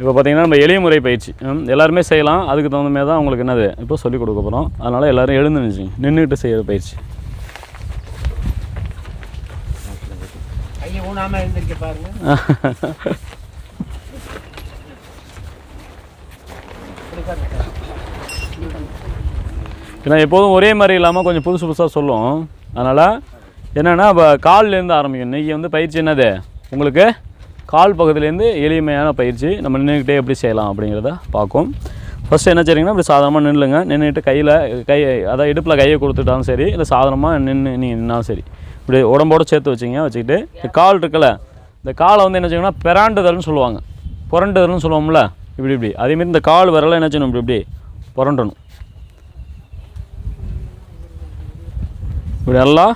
இப்போ பார்த்தீங்கன்னா நம்ம எளிய முறை பயிற்சி. எல்லாருமே செய்யலாம். அதுக்கு தகுந்த மாதிரி தான் உங்களுக்கு என்னது? இப்போ சொல்லிக் கொடுக்க போகிறோம் அதனால் எல்லோரும் எழுந்து நினைச்சிங்க நின்றுக்கிட்டு செய்கிற பயிற்சி. ஏன்னா எப்போதும் ஒரே மாதிரி இல்லாமல் கொஞ்சம் புதுசு புதுசாக சொல்லும். அதனால் என்னென்னா இப்போ கால்லேருந்து ஆரம்பிக்கும் இன்றைக்கி வந்து பயிற்சி என்னது? உங்களுக்கு? கால் பக்கத்துலேருந்து எளிமையான பயிற்சி நம்ம நின்றுக்கிட்டே எப்படி செய்யலாம் அப்படிங்கிறத பார்க்கும். ஃபஸ்ட்டு என்ன செய்றீங்கன்னா இப்படி சாதாரணமாக நின்றுங்க நின்றுட்டு கையில் கை அதாவது இடுப்பில் கையை கொடுத்துட்டாலும் சரி இல்லை சாதாரணமாக நின்று நீங்கள் நின்னாலும் சரி. இப்படி உடம்போட சேர்த்து வச்சிங்க வச்சுக்கிட்டு இந்த கால் இருக்குல்ல இந்த காலை வந்து என்ன செய்யணும்னா பிறாண்டுதல்னு சொல்லுவாங்க. புரண்டுதல்னு சொல்லுவோம்ல இப்படி இப்படி. அதேமாரி இந்த கால் விரலை என்ன செய்யணும் இப்படி இப்படி புரண்டணும். இப்படி நல்லா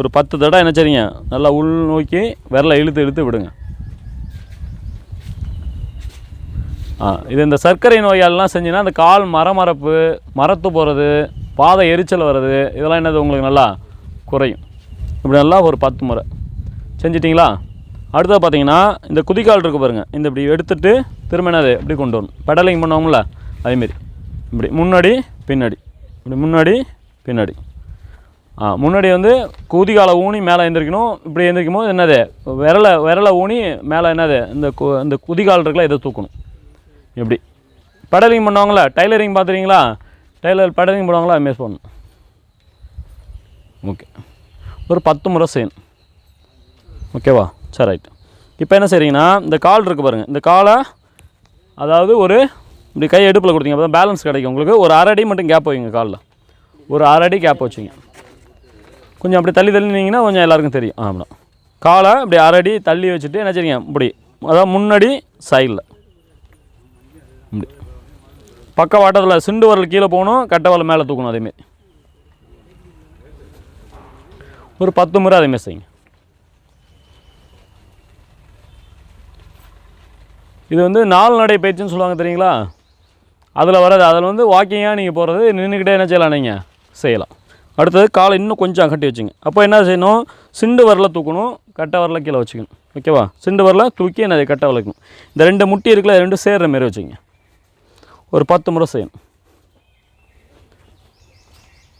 ஒரு பத்து தடவை என்ன செய்றீங்க நல்லா உள் நோக்கி விரலை இழுத்து இழுத்து விடுங்க ஆ இது இந்த சர்க்கரை நோயாலெலாம் செஞ்சீங்கன்னா அந்த கால் மரமரப்பு மரத்து போகிறது பாதை எரிச்சல் வர்றது இதெல்லாம் என்னது உங்களுக்கு நல்லா குறையும். இப்படி நல்லா ஒரு பத்து முறை. செஞ்சிட்டிங்களா? அடுத்தது பார்த்தீங்கன்னா இந்த குதிக்கால் இருக்குது பாருங்கள் இந்த இப்படி எடுத்துட்டு திரும்ப என்னது? இப்படி கொண்டு வரணும். பெடலிங் பண்ணுவோம்ல அதேமாரி. இப்படி முன்னாடி பின்னாடி. இப்படி முன்னாடி பின்னாடி. ஆ முன்னாடி வந்து குதிகாலை ஊனி மேலே எந்திரிக்கணும். இப்படி எந்திரிக்கும் போது என்னது? விரலை விரலை ஊனி மேலே என்னது? இந்த கு இந்த குதிகால் இருக்குல்ல இதை தூக்கணும். இப்படி பெடலிங் பண்ணுவாங்களா? டைலரிங் பார்த்துறீங்களா டைலர் பெடலிங் பண்ணுவாங்களா? அது பண்ணணும் ஓகே ஒரு பத்து முறை செய்யணும். ஓகேவா சரி ரைட் இப்போ என்ன செய்கிறீங்கன்னா இந்த கால் இருக்குது பாருங்கள் இந்த காலை அதாவது ஒரு இப்படி கை எடுப்பில் கொடுத்தீங்க அப்போ பேலன்ஸ் கிடைக்கும் உங்களுக்கு. ஒரு அரை அடி மட்டும் கேப் வைங்க காலில். ஒரு அரை அடி கேப் வச்சுங்க. கொஞ்சம் அப்படி தள்ளி தள்ளினீங்கன்னா கொஞ்சம் எல்லாருக்கும் தெரியும். ஆமாம் காலை இப்படி அரை அடி தள்ளி வச்சுட்டு என்ன செய்றீங்க? இப்படி அதாவது முன்னாடி சைடில் பக்கவாட்டத்தில் சிண்டு வரல் கீழே போகணும் கட்டவரல் மேலே தூக்கணும் அதேமாரி ஒரு பத்து முறை அதேமாரி செய்யுங்க. இது வந்து நாலு நடை பயிற்சின்னு சொல்லுவாங்க தெரியுங்களா? அதில் வராது அதில் வந்து வாக்கிங்காக நீங்கள் போகிறது நின்றுக்கிட்டே என்ன செய்யலாம் நீங்கள் செய்யலாம். அடுத்தது காலை இன்னும் கொஞ்சம் கட்டி வச்சுங்க. அப்போ என்ன செய்யணும்? சிண்டு வரல தூக்கணும் கட்டை வரல கீழே வச்சுக்கணும். ஓகேவா? சிண்டு வரல தூக்கி என்னது? கட்டை வளர்க்கணும் இந்த ரெண்டு முட்டி இருக்குல்ல ரெண்டு ரெண்டும் மாரி வச்சுங்க ஒரு பத்து முறை செய்யணும்.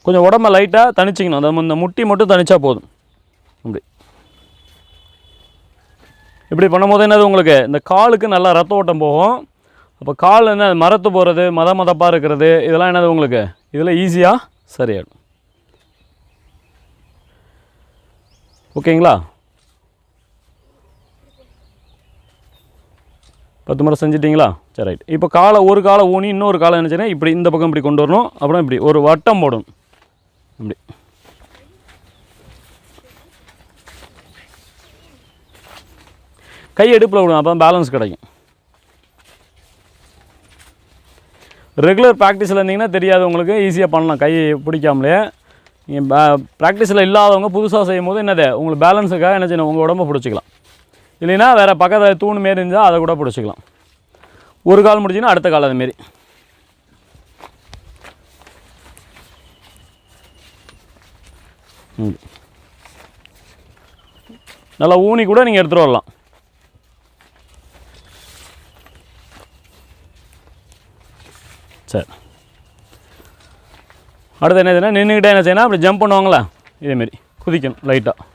கொஞ்சம் உடம்ப லைட்டாக தணிச்சிக்கணும். அந்த இந்த முட்டி மட்டும் தணிச்சா போதும். இப்படி இப்படி பண்ணும்போது என்னது உங்களுக்கு? இந்த காலுக்கு நல்லா ரத்த ஓட்டம் போகும். அப்போ கால் என்ன மரத்து போகிறது மத மதப்பாக இருக்கிறது இதெல்லாம் என்னது உங்களுக்கு? இதில் ஈஸியாக சரியாயிடும். ஓகேங்களா? பத்து முறை செஞ்சிட்டிங்களா? சரி ரைட் இப்போ காலை ஒரு காலை ஊனி இன்னொரு காலை நினச்சினா இப்படி இந்த பக்கம் இப்படி கொண்டு வரணும். அப்புறம் இப்படி ஒரு வட்டம் போடணும். இப்படி. கை எடுப்பில் விடும் அப்போ பேலன்ஸ் கிடைக்கும். ரெகுலர் ப்ராக்டிஸில் இருந்தீங்கன்னா தெரியாது உங்களுக்கு ஈஸியாக பண்ணலாம். கை பிடிக்காமலே. நீங்கள் ப்ராக்டிஸில் இல்லாதவங்க புதுசாக செய்யும் போது என்னது? உங்களுக்கு பேலன்ஸுக்காக என்ன செய்யணும்? உங்கள் உடம்ப பிடிச்சிக்கலாம். இல்லைன்னா வேறு பக்கத்தில் தூண் மாரி இருந்தால் அதை கூட பிடிச்சிக்கலாம். ஒரு கால் முடிச்சுன்னா அடுத்த கால் அதுமாரி ம். நல்லா ஊனி கூட நீங்கள் எடுத்துகிட்டு வரலாம். சரி. அடுத்து என்ன செய்யணும் நின்றுக்கிட்டே என்ன செய்யணும் அப்படி ஜம்ப் பண்ணுவாங்களா இதேமாரி குதிக்கணும் லைட்டாக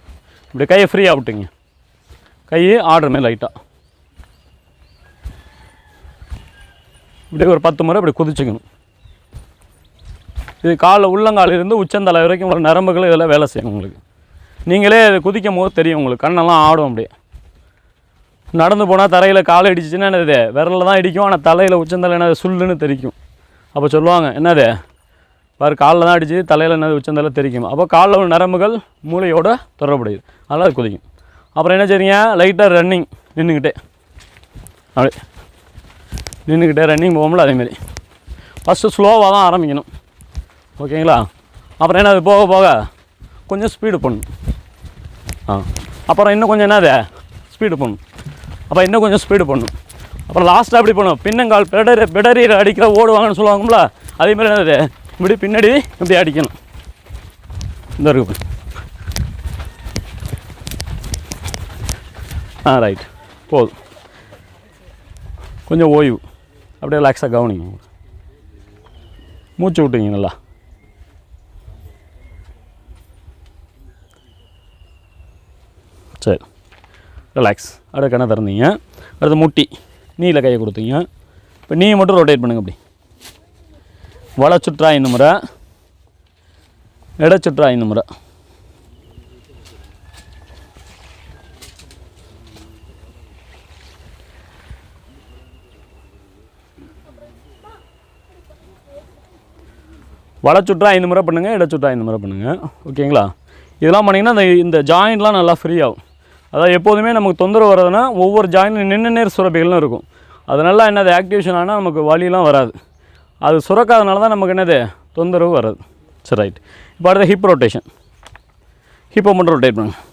இப்படி கையை ஃப்ரீயாக விட்டுங்க. கையே ஆடுற மாதிரி லைட்டாக. இப்படியே ஒரு பத்து முறை இப்படி குதிச்சுக்கணும். இது காலில் உள்ளங்காலிருந்து உச்சந்தலை வரைக்கும் உள்ள நரம்புகள் இதெல்லாம் வேலை செய்யும் உங்களுக்கு. நீங்களே இது குதிக்கும் போது தெரியும் உங்களுக்கு. கண்ணெல்லாம் ஆடும் அப்படியே. நடந்து போனால் தரையில் கால் இடிச்சிச்சுன்னா என்னது விரலில் தான் இடிக்கும் ஆனால் தலையில் உச்சந்தலை என்னது? சுல்லுன்னு தெரிக்கும். அப்போ சொல்லுவாங்க என்னது? பாரு காலில் தான் அடிச்சு தலையில் என்னது? உச்சந்தலை தெரிக்கும். அப்போ காலில் உள்ள நரம்புகள் மூளையோட தொடர்புடையது. அதனால் அது குதிக்கும். அப்புறம் என்ன செய்றீங்க? லைட்டாக ரன்னிங் நின்றுக்கிட்டே அப்படி நின்றுக்கிட்டே ரன்னிங் போகும்ல அதேமாரி. ஃபஸ்ட்டு ஸ்லோவாக தான் ஆரம்பிக்கணும். ஓகேங்களா? அப்புறம் என்ன அது போக போக. கொஞ்சம் ஸ்பீடு பண்ணணும் ஆ. அப்புறம் இன்னும் கொஞ்சம் என்னது? ஸ்பீடு பண்ணணும் அப்புறம் இன்னும் கொஞ்சம் ஸ்பீடு பண்ணணும் அப்புறம் லாஸ்ட்டாக எப்படி பண்ணும் பின்னங்கால் பெடரி பெடரியில் அடிக்கிற ஓடுவாங்கன்னு சொல்லுவாங்கல்ல அதேமாதிரி என்னது? இப்படி பின்னாடி இப்படி அடிக்கணும். இந்த இருக்கு ஆ ரைட் போதும். கொஞ்சம் ஓய்வு. அப்படியே ரிலாக்ஸாக கவனிங்க. மூச்சு விட்டுங்க நல்லா சரி. ரிலாக்ஸ் அப்படியே கண்ணை திறந்தீங்க. அடுத்து முட்டி. நீயில் கையை கொடுத்தீங்க. இப்போ நீ மட்டும் ரொட்டேட் பண்ணுங்கள் அப்படி. வளச்சுற்றா இன்னும் இந்த முறை. இட இன்னும் முறை. வலை சுற்றா ஐந்து முறை பண்ணுங்கள் இட சுற்றா ஐந்து முறை பண்ணுங்கள் ஓகேங்களா? இதெல்லாம் பண்ணிங்கன்னா அந்த இந்த ஜாயின்ட்லாம் நல்லா ஃப்ரீ ஆகும். அதாவது எப்போதுமே நமக்கு தொந்தரவு வர்றதுன்னா ஒவ்வொரு ஜாயின் நின்று நேர் சுரப்பிகள்னு இருக்கும். அதனால என்னது ஆக்டிவேஷன் ஆனால் நமக்கு வலியெலாம் வராது. அது சுரக்காதனால தான் நமக்கு என்னது? தொந்தரவு வராது. சரி ரைட் இப்போ அடுத்த ஹிப் ரொட்டேஷன் ஹிப்பை மட்டும் ரொட்டேட் பண்ணுங்கள்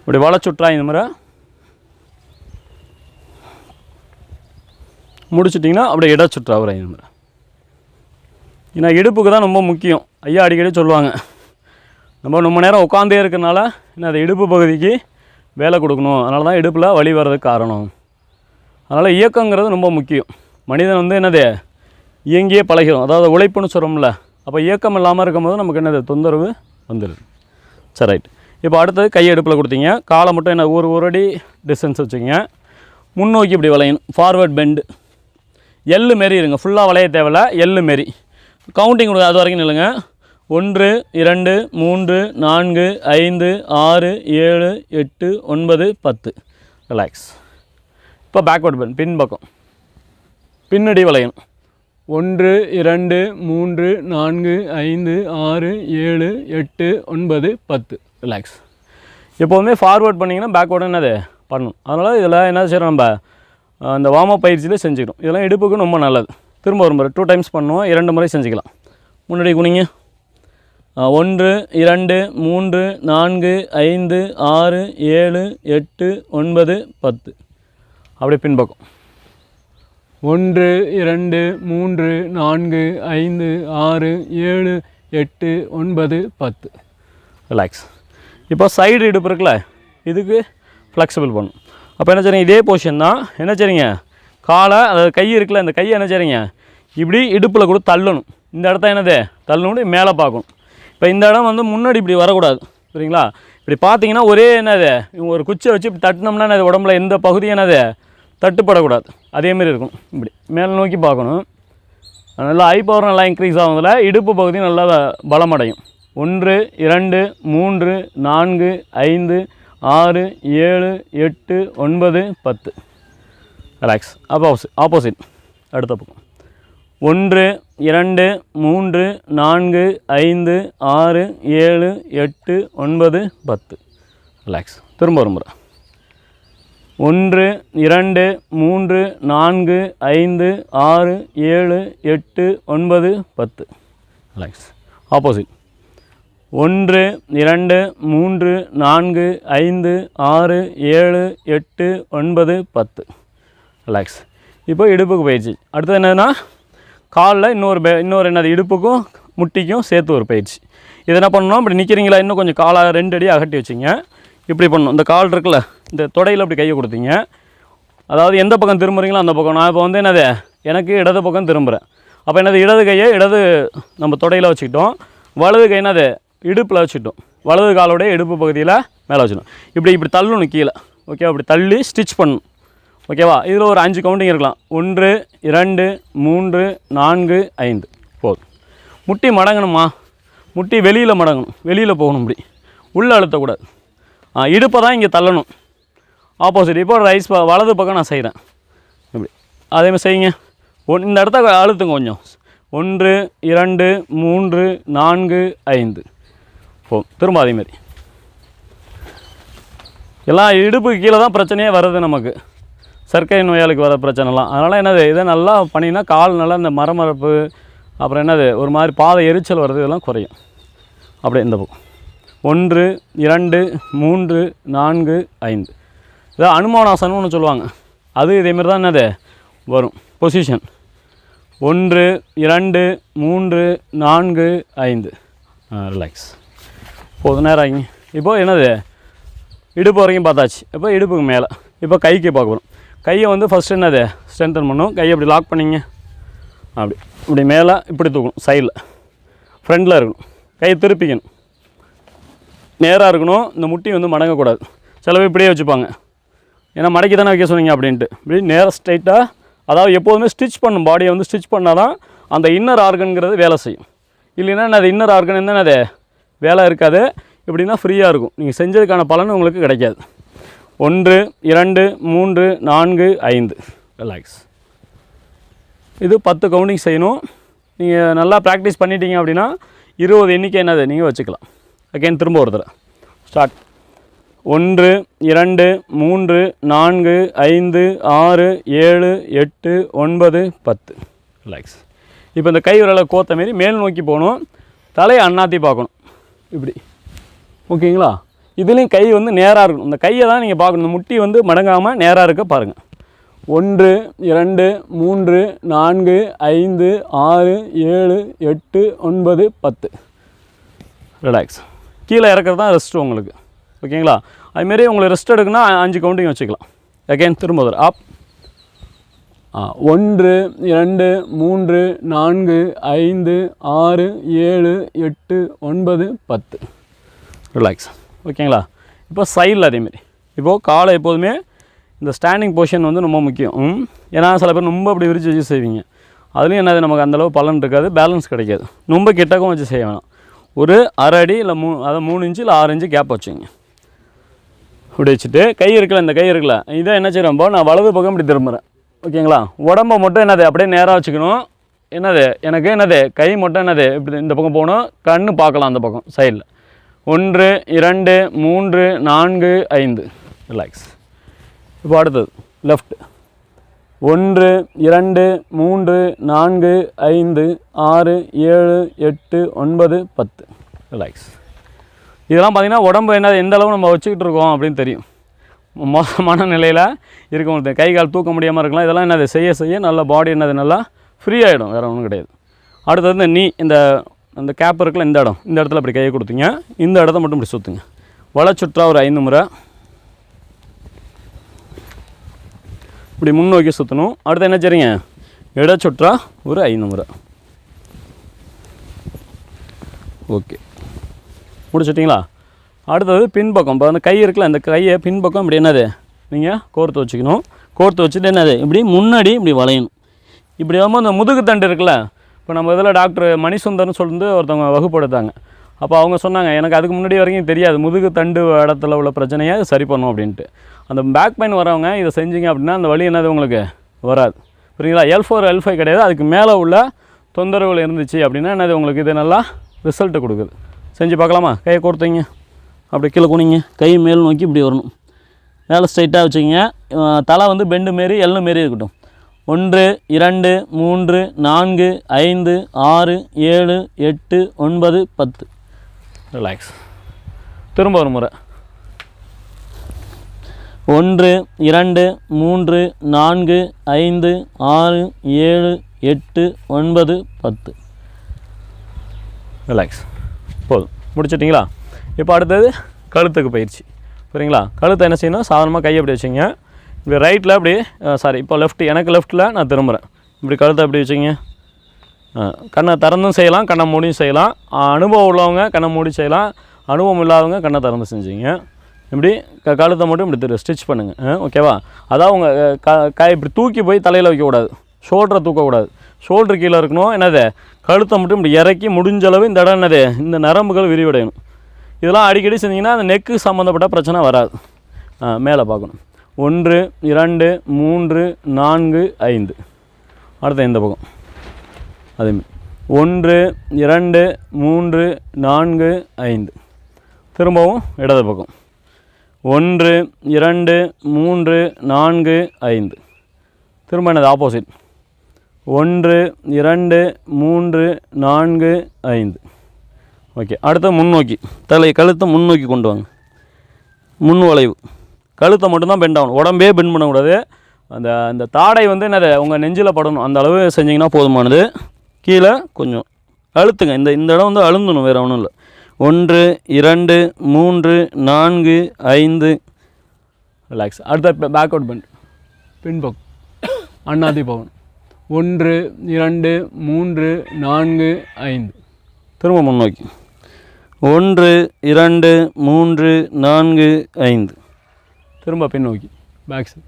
இப்படி வலை சுற்றா இந்த முறை. முடிச்சிட்டிங்கன்னா அப்படியே இட சுற்றா வர ஏன்னா இடுப்புக்கு தான் ரொம்ப முக்கியம். ஐயா அடிக்கடி சொல்லுவாங்க. நம்ம ரொம்ப நேரம் உட்காந்தே இருக்கிறனால என்ன அது இடுப்பு பகுதிக்கு வேலை கொடுக்கணும். அதனால தான் இடுப்பில் வழி வர்றதுக்கு காரணம். அதனால் இயக்கங்கிறது ரொம்ப முக்கியம். மனிதன் வந்து என்னது? இயங்கியே பழகிறோம். அதாவது உழைப்புன்னு சொல்கிறோம்ல அப்போ இயக்கம் இல்லாமல் இருக்கும்போது நமக்கு என்னது? தொந்தரவு வந்துடுது சரி ரைட். இப்போ அடுத்தது கையை அடுப்பில் கொடுத்தீங்க. காலை மட்டும் என்ன ஒரு ஒரு அடி டிஸ்டன்ஸ் வச்சுக்கோங்க. முன்னோக்கி இப்படி வளையணும். ஃபார்வர்ட் பெண்டு எள்ளு மாரி இருங்க. ஃபுல்லாக வளைய தேவையில்ல. எள்ளு மாரி. கவுண்டிங் கொடுங்க. அது வரைக்கும் நில்லுங்க. ஒன்று இரண்டு மூன்று நான்கு ஐந்து ஆறு ஏழு எட்டு ஒன்பது பத்து. ரிலாக்ஸ் இப்போ பேக்வர்ட் பெண்ட் பின்பக்கம் பின்னடி வளையணும். ஒன்று இரண்டு மூன்று நான்கு ஐந்து ஆறு ஏழு எட்டு ஒன்பது பத்து. ரிலாக்ஸ் எப்போதுமே ஃபார்வேர்ட் பண்ணிங்கன்னா பேக்வேர்டு என்னது? பண்ணணும். அதனால் இதில் என்ன செய்கிறோம் நம்ம? அஹ், இந்த வார்ம் பயிற்சியில் செஞ்சுக்கணும். இதெல்லாம் இடுப்புக்கு ரொம்ப நல்லது. திரும்ப ஒரு முறை டூ டைம்ஸ் பண்ணுவோம் இரண்டு முறை செஞ்சுக்கலாம். முன்னாடி குனிங்க. ஒன்று இரண்டு மூன்று நான்கு ஐந்து ஆறு ஏழு எட்டு ஒன்பது பத்து. அப்படியே பின்பக்கம். ஒன்று இரண்டு மூன்று நான்கு ஐந்து ஆறு ஏழு எட்டு ஒன்பது பத்து. ரிலாக்ஸ் இப்போ சைடு இடுப்பு இருக்குல்ல இதுக்கு ஃப்ளெக்சிபிள் பண்ணும் அப்போ என்ன செய்றீங்க? இதே போர்ஷன் தான். என்ன செய்றீங்க? காலை அதாவது கை இருக்குல்ல இந்த கையை என்ன செய்றீங்க? இப்படி இடுப்பில் கூட தள்ளணும். இந்த இடத்த என்னது? தள்ளணும் மேலே பார்க்கணும். இப்போ இந்த இடம் வந்து முன்னாடி இப்படி வரக்கூடாது. சரிங்களா இப்படி பார்த்தீங்கன்னா ஒரே என்னது? இவங்க ஒரு குச்சியை வச்சு இப்படி தட்டினோம்னா என்னது? உடம்புல எந்த பகுதியும் என்னது? தட்டுப்படக்கூடாது. அதேமாரி இருக்கும். இப்படி மேலே நோக்கி பார்க்கணும். நல்லா ஐ பவர் நல்லா இன்க்ரீஸ் ஆகுதில் இடுப்பு பகுதி நல்லா பலமடையும். ஒன்று இரண்டு மூன்று நான்கு ஐந்து ஆறு ஏழு எட்டு ஒன்பது பத்து. ரிலாக்ஸ் ஆப்போசிட் ஆப்போசிட் அடுத்த பக்கம். ஒன்று இரண்டு மூன்று நான்கு ஐந்து ஆறு ஏழு எட்டு ஒன்பது பத்து. ரிலாக்ஸ் திரும்ப ஒரு முறை. ஒன்று இரண்டு மூன்று நான்கு ஐந்து ஆறு ஏழு எட்டு ஒன்பது பத்து. ரிலாக்ஸ் ஆப்போசிட் ஒன்று இரண்டு மூன்று நான்கு ஐந்து ஆறு ஏழு எட்டு ஒன்பது பத்து. ரிலாக்ஸ் இப்போ இடுப்புக்கு பயிற்சி. அடுத்தது என்னதுன்னா காலில் இன்னொரு பே இன்னொரு என்னது இடுப்புக்கும் முட்டிக்கும் சேர்த்து ஒரு பயிற்சி. இது என்ன பண்ணணும்? இப்படி நிற்கிறீங்களா இன்னும் கொஞ்சம் காலாக ரெண்டு அடி அகட்டி வச்சிங்க. இப்படி பண்ணணும். இந்த கால் இருக்குல்ல இந்த தொடையில் அப்படி கையை கொடுத்தீங்க. அதாவது எந்த பக்கம் திரும்புறீங்களோ அந்த பக்கம். நான் இப்போ வந்து என்னது எனக்கு இடது பக்கம் திரும்புகிறேன் அப்போ என்னது இடது கையை இடது நம்ம தொடையில் வச்சுக்கிட்டோம். வலது கை என்னது இடுப்பில் வச்சுட்டோம். வலது காலோடைய இடுப்பு பகுதியில் மேலே வச்சுக்கணும் இப்படி இப்படி தள்ளணும் கீழே. ஓகே அப்படி தள்ளி ஸ்டிச் பண்ணணும். ஓகேவா இதில் ஒரு அஞ்சு கவுண்டிங் இருக்கலாம். ஒன்று இரண்டு மூன்று நான்கு ஐந்து. போதும். முட்டி மடங்கணுமா முட்டி வெளியில் மடங்கணும். வெளியில் போகணும் இப்படி. உள்ளே அழுத்தக்கூடாது. ஆ இடுப்பை தான் இங்கே தள்ளணும். ஆப்போசிட் இப்போ ரைஸ் வலது பக்கம் நான் செய்கிறேன் இப்படி. அதேமாதிரி செய்யுங்க. ஒன் இந்த இடத்த அழுத்துங்க கொஞ்சம். ஒன்று இரண்டு மூன்று நான்கு ஐந்து. போகும் திரும்ப அதேமாரி எல்லாம் இடுப்புக்கு கீழே தான் பிரச்சனையே வருது நமக்கு. சர்க்கரை நோயாளிக்கு வர பிரச்சனைலாம். அதனால் என்னது இதை நல்லா பண்ணினா கால் நல்லா இந்த மரமரப்பு அப்புறம் என்னது ஒரு மாதிரி பாதை எரிச்சல் வர்றது இதெல்லாம் குறையும். அப்படியே இந்த பக்கம். ஒன்று இரண்டு மூன்று நான்கு ஐந்து. இதை அனுமானாசனம் ஒன்று சொல்லுவாங்க. அது இதேமாரி தான் என்னது வரும். பொசிஷன் ஒன்று இரண்டு மூன்று நான்கு ஐந்து. ரிலாக்ஸ் போது நேரம் ஆகிங்க. இப்போது என்னது? இடுப்பு வரைக்கும் பார்த்தாச்சு. இப்போ இடுப்புக்கு மேலே. இப்போ கைக்கு பார்க்கணும் கையை வந்து ஃபஸ்ட்டு என்னது? ஸ்ட்ரென்தன் பண்ணும். கையை இப்படி லாக் பண்ணிங்க. அப்படி. இப்படி மேலே இப்படி தூக்கணும். சைடில் ஃப்ரண்டில் இருக்கணும். கையை திருப்பிக்கணும். நேராக இருக்கணும். இந்த முட்டி வந்து மடங்கக்கூடாது. சில பேர் இப்படியே வச்சுப்பாங்க. ஏன்னா மடக்கி தானே வைக்க சொன்னீங்க அப்படின்ட்டு. இப்படி நேராக ஸ்ட்ரைட்டாக அதாவது எப்போதுமே ஸ்டிச் பண்ணும். பாடியை வந்து ஸ்டிச் பண்ணால் தான் அந்த இன்னர் ஆர்கனுங்கிறது வேலை செய்யும். இல்லைன்னா அது இன்னர் ஆர்கன் என்ன வேலை இருக்காது. இப்படின்னா ஃப்ரீயாக இருக்கும். நீங்கள் செஞ்சதுக்கான பலன் உங்களுக்கு கிடைக்காது. ஒன்று இரண்டு மூன்று நான்கு ஐந்து. ரிலாக்ஸ் இது பத்து கவுண்டிங் செய்யணும். நீங்கள் நல்லா ப்ராக்டிஸ் பண்ணிட்டீங்க அப்படின்னா இருபது எண்ணிக்கை என்னது? நீங்கள் வச்சுக்கலாம். அகைன் திரும்ப ஒரு தடவை. ஸ்டார்ட் ஒன்று இரண்டு மூன்று நான்கு ஐந்து ஆறு ஏழு எட்டு ஒன்பது பத்து. ரிலாக்ஸ் இப்போ இந்த கை விரலை கோத்த மாரி மேல் நோக்கி போகணும். தலையை அண்ணாத்தி பார்க்கணும். இப்படி. ஓகேங்களா? இதுலேயும் கை வந்து நேராக இருக்கணும். இந்த கையை தான் நீங்கள் பார்க்கணும். இந்த முட்டி வந்து மடங்காமல் நேராக இருக்க பாருங்கள் ஒன்று இரண்டு மூன்று நான்கு ஐந்து ஆறு ஏழு எட்டு ஒன்பது பத்து. ரிலாக்ஸ் கீழே இறக்குறது தான் ரெஸ்ட்டு உங்களுக்கு. ஓகேங்களா? அதுமாரி உங்களுக்கு ரெஸ்ட் எடுக்குன்னா அஞ்சு கவுண்டிங் வச்சுக்கலாம். அகைன் திரும்ப ஆப் ஒன்று இரண்டு மூன்று நான்கு ஐந்து ஆறு ஏழு எட்டு ஒன்பது பத்து. ரிலாக்ஸ் ஓகேங்களா? இப்போ சைடில் அதேமாரி. இப்போது காலை எப்போதுமே இந்த ஸ்டாண்டிங் பொசிஷன் வந்து ரொம்ப முக்கியம். ஏன்னா சில பேர் ரொம்ப அப்படி விரித்து வச்சு செய்வீங்க. அதுலேயும் என்னது நமக்கு அந்தளவு பலன் இருக்காது பேலன்ஸ் கிடைக்காது. ரொம்ப கிட்டக்கும் வச்சு செய்ய வேணாம். ஒரு அரை அடி இல்லை மூ அதை மூணு இன்ச்சு இல்லை ஆறு இன்ச்சு கேப் வச்சுங்க இப்படி வச்சுட்டு கை இருக்கல இந்த கை இருக்கல இதை என்ன செய்கிறோம்போ நான் வலது பக்கம் இப்படி திரும்புகிறேன் ஓகேங்களா? உடம்ப மட்டும் என்னது அப்படியே நேராக வச்சுக்கணும். என்னது எனக்கு என்னது கை மட்டும் என்னது இப்படி இந்த பக்கம் போகணும். கண்ணு பார்க்கலாம் அந்த பக்கம் சைடில் ஒன்று இரண்டு மூன்று நான்கு ஐந்து. ரிலாக்ஸ் இப்போ அடுத்தது லெஃப்ட் ஒன்று இரண்டு மூன்று நான்கு ஐந்து ஆறு ஏழு எட்டு ஒன்பது பத்து. ரிலாக்ஸ் இதெல்லாம் பார்த்திங்கன்னா உடம்பு என்ன எந்த அளவு நம்ம வச்சுக்கிட்டு இருக்கோம் அப்படின்னு தெரியும். மோசமான நிலையில் இருக்கவங்களுக்கு கை கால் தூக்க முடியாமல் இருக்கலாம். இதெல்லாம் என்னது? செய்ய செய்ய நல்ல பாடி என்னது? நல்லா ஃப்ரீ ஆகிடும் வேறு ஒன்றும் கிடையாது. அடுத்தது இந்த நீ இந்த அந்த கேப் இருக்குல்ல இந்த இடம். இந்த இடத்துல அப்படி கையை கொடுத்தீங்க. இந்த இடத்த மட்டும் இப்படி சுற்றுங்க வளச்சுற்றா ஒரு ஐந்து முறை. இப்படி முன்னோக்கி சுற்றணும் அடுத்து என்ன செய்றீங்க? இடச்சுற்றா ஒரு ஐந்து முறை. ஓகே. முடிச்சிட்டிங்களா? அடுத்தது பின்பக்கம். இப்போ அந்த கை இருக்குல்ல அந்த கையை பின்பக்கம் இப்படி என்னது? நீங்கள் கோர்த்து வச்சுக்கணும். கோர்த்து வச்சுட்டு என்னது? இப்படி முன்னாடி இப்படி வளையணும். இப்படி வரும்போது அந்த முதுகு தண்டு இருக்குல்ல இப்போ நம்ம இதில் டாக்டர் மணிசுந்தர்னு சொல்லிட்டு ஒருத்தவங்க வகுப்படுத்தாங்க. அப்போ அவங்க சொன்னாங்க எனக்கு அதுக்கு முன்னாடி வரைக்கும் தெரியாது முதுகு தண்டு இடத்துல உள்ள பிரச்சனையை சரி பண்ணும் அப்படின்ட்டு. அந்த பேக் பெயின் வரவங்க இதை செஞ்சீங்க அப்படின்னா அந்த வலி என்னது உங்களுக்கு? வராது. புரியுங்களா எல் ஃபோர் எல் ஃபைவ் கிடையாது. அதுக்கு மேலே உள்ள தொந்தரவுகள் இருந்துச்சு அப்படின்னா என்னது உங்களுக்கு இது நல்லா ரிசல்ட்டு கொடுக்குது. செஞ்சு பார்க்கலாமா? கையை கொடுத்தீங்க அப்படி கீழே குனிங்க. கை மேல் நோக்கி இப்படி வரணும். மேலே ஸ்ட்ரைட்டாக வச்சுக்கோங்க. தலை வந்து பெண்டு மாரி எள்ளு மாரி இருக்கட்டும். ஒன்று இரண்டு மூன்று நான்கு ஐந்து ஆறு ஏழு எட்டு ஒன்பது பத்து. ரிலாக்ஸ் திரும்ப ஒரு முறை. ஒன்று இரண்டு மூன்று நான்கு ஐந்து ஆறு ஏழு எட்டு ஒன்பது பத்து. ரிலாக்ஸ் போதும். முடிச்சிட்டிங்களா? இப்போ அடுத்தது கழுத்துக்கு பயிற்சி. சரிங்களா கழுத்தை என்ன செய்யணும்? சாதாரணமாக கையை அப்படி வச்சுங்க. இப்படி ரைட்டில் அப்படி சாரி இப்போ லெஃப்ட் எனக்கு லெஃப்ட்டில் நான் திரும்புகிறேன் இப்படி கழுத்தை அப்படி வச்சுங்க? கண்ணை திறந்தும் செய்யலாம் கண்ணை மூடியும் செய்யலாம். அனுபவம் உள்ளவங்க கண்ணை மூடி செய்யலாம். அனுபவம் இல்லாதவங்க கண்ணை திறந்து செஞ்சீங்க. இப்படி க கழுத்தை மட்டும் இப்படி திரு ஸ்டிச் பண்ணுங்கள் ஓகேவா அதான் உங்கள் க கை இப்படி தூக்கி போய் தலையில் வைக்கக்கூடாது ஷோல்டரை தூக்கக்கூடாது ஷோல்டர் கீழே இருக்கணும். என்னது? கழுத்தை மட்டும் இப்படி இறக்கி முடிஞ்ச அளவு இந்த இடம் என்னது? இந்த நரம்புகள் விரிவடையணும். இதெல்லாம் அடிக்கடி செஞ்சிங்கன்னா அந்த நெக்கு சம்மந்தப்பட்ட பிரச்சனை வராது. மேலே பார்க்கணும். ஒன்று இரண்டு மூன்று நான்கு ஐந்து. அடுத்த இந்த பக்கம்? அதேமாதிரி ஒன்று இரண்டு மூன்று நான்கு ஐந்து. திரும்பவும் இடது பக்கம். ஒன்று இரண்டு மூன்று நான்கு ஐந்து. திரும்ப என்னது? ஆப்போசிட் ஒன்று இரண்டு மூன்று நான்கு ஐந்து. ஓகே அடுத்த முன்னோக்கி. தலை கழுத்தை முன்னோக்கி கொண்டு வாங்க. முன் வளைவு கழுத்தை மட்டும்தான் பெண்ட் ஆகணும். உடம்பே பெண்ட் பண்ணக்கூடாது. அந்த அந்த தாடை வந்து என்னது உங்கள் நெஞ்சில் படணும். அந்த அளவு செஞ்சிங்கன்னா போதுமானது. கீழே கொஞ்சம். அழுத்துங்க. இந்த இந்த இடம் வந்து அழுந்தணும் வேறு ஒன்றும் இல்லை. ஒன்று இரண்டு மூன்று நான்கு ஐந்து. ரிலாக்ஸ் அடுத்த அவுட் பெண்ட் பின்பக்கம். அண்ணாதி பவன் ஒன்று இரண்டு மூன்று நான்கு ஐந்து. திரும்ப முன்னோக்கி. ஒன்று இரண்டு மூன்று நான்கு ஐந்து. திரும்ப பின்னோக்கி பேக் சைட்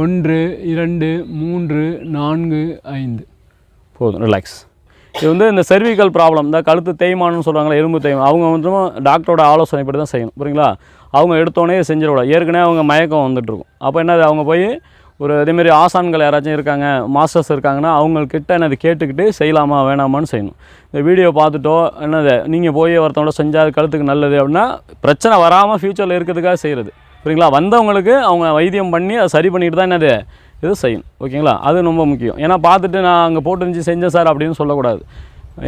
ஒன்று இரண்டு மூன்று நான்கு ஐந்து. போதும் ரிலாக்ஸ் இது வந்து இந்த cervical ப்ராப்ளம் இந்த கழுத்து தேய்மானம்னு சொல்கிறாங்களா எலும்பு தேய்மானம். அவங்க வந்து டாக்டரோட ஆலோசனைப்படி தான் செய்யணும். புரியுங்களா? அவங்க எடுத்தோடனே செஞ்சிடக்கூடாது ஏற்கனவே அவங்க மயக்கம் வந்துட்டுருக்கும் அப்போ என்னது? அவங்க போய் ஒரு அதேமாரி ஆசான்கள் யாராச்சும் இருக்காங்க மாஸ்டர்ஸ் இருக்காங்கன்னா அவங்கக்கிட்ட என்னது கேட்டுக்கிட்டு செய்யலாமா வேணாமான்னு செய்யணும். இந்த வீடியோ பார்த்துட்டோ என்னது நீங்கள் போய் ஒருத்தவங்களோட செஞ்சால் கழுத்துக்கு நல்லது அப்படின்னா பிரச்சனை வராமல் ஃப்யூச்சரில் இருக்கிறதுக்காக செய்கிறது சரிங்களா வந்தவங்களுக்கு அவங்க வைத்தியம் பண்ணி அதை சரி பண்ணிட்டு தான் என்னது இது செய்யணும். ஓகேங்களா? அது ரொம்ப முக்கியம். ஏன்னா பார்த்துட்டு நான் அங்கே போட்டுருந்துச்சு செஞ்சேன் சார் அப்படின்னு சொல்லக்கூடாது.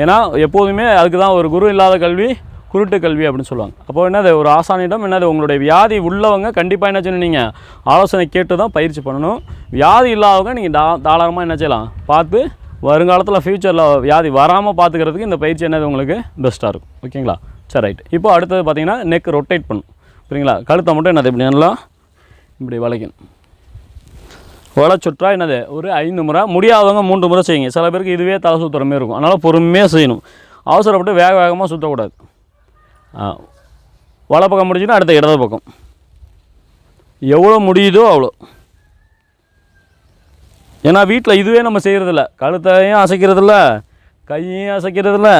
ஏன்னா எப்போதுமே அதுக்கு தான் ஒரு குரு இல்லாத கல்வி குருட்டு கல்வி அப்படின்னு சொல்லுவாங்க. அப்போ என்னது ஒரு ஆசானிடம் என்னது உங்களுடைய வியாதி உள்ளவங்க கண்டிப்பாக என்ன செய்யணும் நீங்கள் ஆலோசனை கேட்டு தான் பயிற்சி பண்ணணும். வியாதி இல்லாதவங்க நீங்கள் தா தாராளமாக என்ன செய்யலாம்? பார்த்து வருங்காலத்தில் ஃப்யூச்சரில் வியாதி வராமல் பார்த்துக்கிறதுக்கு இந்த பயிற்சி என்னது உங்களுக்கு பெஸ்ட்டாக இருக்கும். ஓகேங்களா? சரி ரைட் இப்போ அடுத்தது பார்த்தீங்கன்னா நெக் ரொட்டேட் பண்ணும் சரிங்களா கழுத்தை மட்டும் என்னது இப்படி நல்லா இப்படி வளைக்கணும். வலை சுற்றா என்னது ஒரு ஐந்து முறை முடியாதவங்க மூன்று முறை செய்யுங்க. சில பேருக்கு இதுவே தலை சுற்றுற மாதிரி இருக்கும். அதனால் பொறுமையாக செய்யணும். அவசரப்பட்டு வேக வேகமாக சுற்றக்கூடாது வலை பக்கம் முடிஞ்சுன்னா அடுத்த இடது பக்கம். எவ்வளோ முடியுதோ அவ்வளோ ஏன்னா வீட்டில் இதுவே நம்ம செய்கிறதில்ல கழுத்தையும் அசைக்கிறதில்ல கையையும் அசைக்கிறதில்ல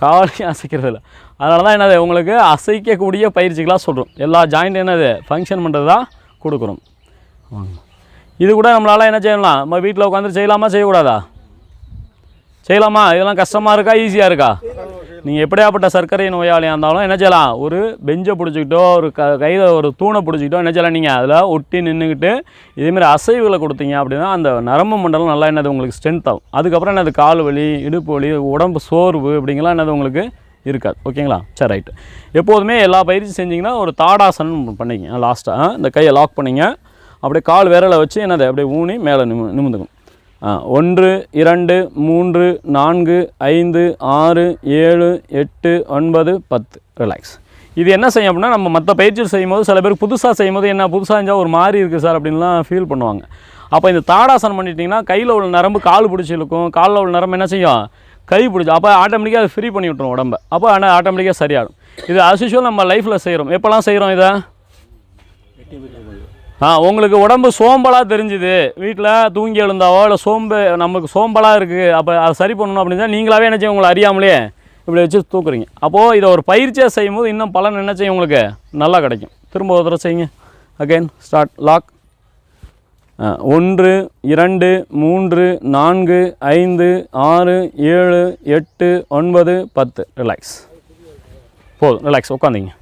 காலையும் அசைக்கிறதில்ல. அதனால தான் என்னது உங்களுக்கு அசைக்கக்கூடிய பயிற்சிகளாக சொல்கிறோம் எல்லா ஜாயிண்ட் என்னது ஃபங்க்ஷன் பண்ணுறது தான் கொடுக்குறோம். இது கூட நம்மளால் என்ன செய்யலாம்? நம்ம வீட்டில் உட்காந்து செய்யலாமா செய்யக்கூடாதா? செய்யலாமா? இதெல்லாம் கஷ்டமாக இருக்கா ஈஸியாக இருக்கா? நீங்கள் எப்படியாப்பட்ட சர்க்கரை நோயாளியாக இருந்தாலும் என்ன செய்யலாம்? ஒரு பெஞ்சை பிடிச்சிக்கிட்டோ ஒரு க கையில் ஒரு தூணை பிடிச்சிக்கிட்டோ என்ன செய்யலாம் நீங்கள் அதில் ஒட்டி நின்றுக்கிட்டு இதேமாரி அசைவுகளை கொடுத்தீங்க அப்படின்னா அந்த நரம்பு மண்டலம் நல்லா என்னது உங்களுக்கு ஸ்ட்ரென்த் ஆகும். அதுக்கப்புறம் என்னது? கால் வலி இடுப்பு வலி உடம்பு சோர்வு அப்படிங்கலாம் என்னது உங்களுக்கு இருக்காது. ஓகேங்களா? சரி ரைட்டு எப்போதுமே எல்லா பயிற்சி செஞ்சிங்கன்னா ஒரு தாடாசனம் பண்ணிங்க லாஸ்ட்டாக இந்த கையை லாக் பண்ணிங்க. அப்படியே கால் விரலை வச்சு என்னது? அப்படியே ஊனி மேலே நிமி நிமிந்துக்கும் ஒன்று இரண்டு மூன்று நான்கு ஐந்து ஆறு ஏழு எட்டு ஒன்பது பத்து. ரிலாக்ஸ் இது என்ன செய்யும் அப்படின்னா நம்ம மற்ற பயிற்சிகள் செய்யும்போது சில பேர் புதுசாக செய்யும்போது என்ன புதுசாக செஞ்சால் ஒரு மாதிரி இருக்குது சார் அப்படின்லாம் ஃபீல் பண்ணுவாங்க. அப்போ இந்த தாடாசனம் பண்ணிட்டீங்கன்னா கையில் உள்ள நரம்பு கால் பிடிச்சி இழுக்கும். காலில் உள்ள நரம்பு என்ன செய்யும்? கை பிடிச்சி அப்போ ஆட்டோமேட்டிக்காக அது ஃப்ரீ பண்ணி விட்ரும் உடம்ப. அப்போ ஆனால் ஆட்டோமேட்டிக்காக சரியாகும் இது அசிஷுவல் நம்ம லைஃப்பில் செய்கிறோம் எப்போல்லாம் செய்கிறோம் இதை? உங்களுக்கு உடம்பு சோம்பலாக தெரிஞ்சுது. வீட்டில் தூங்கி எழுந்தாவோ இல்லை சோம்பு நமக்கு சோம்பலாக இருக்குது அப்போ அதை சரி பண்ணணும் அப்படின்னு தான் நீங்களாவே என்ன செய்யும் உங்களை அறியாமலே இப்படி வச்சு தூக்குறீங்க. அப்போது இதை ஒரு பயிற்சியாக செய்யும்போது இன்னும் பலன் என்ன செய்யும் உங்களுக்கு? நல்லா கிடைக்கும். திரும்ப ஒரு தடவை செய்யுங்க. அகைன் ஸ்டார்ட் லாக் ஒன்று இரண்டு மூன்று நான்கு ஐந்து ஆறு ஏழு எட்டு ஒன்பது பத்து. ரிலாக்ஸ் போதும் ரிலாக்ஸ் உட்காந்திங்க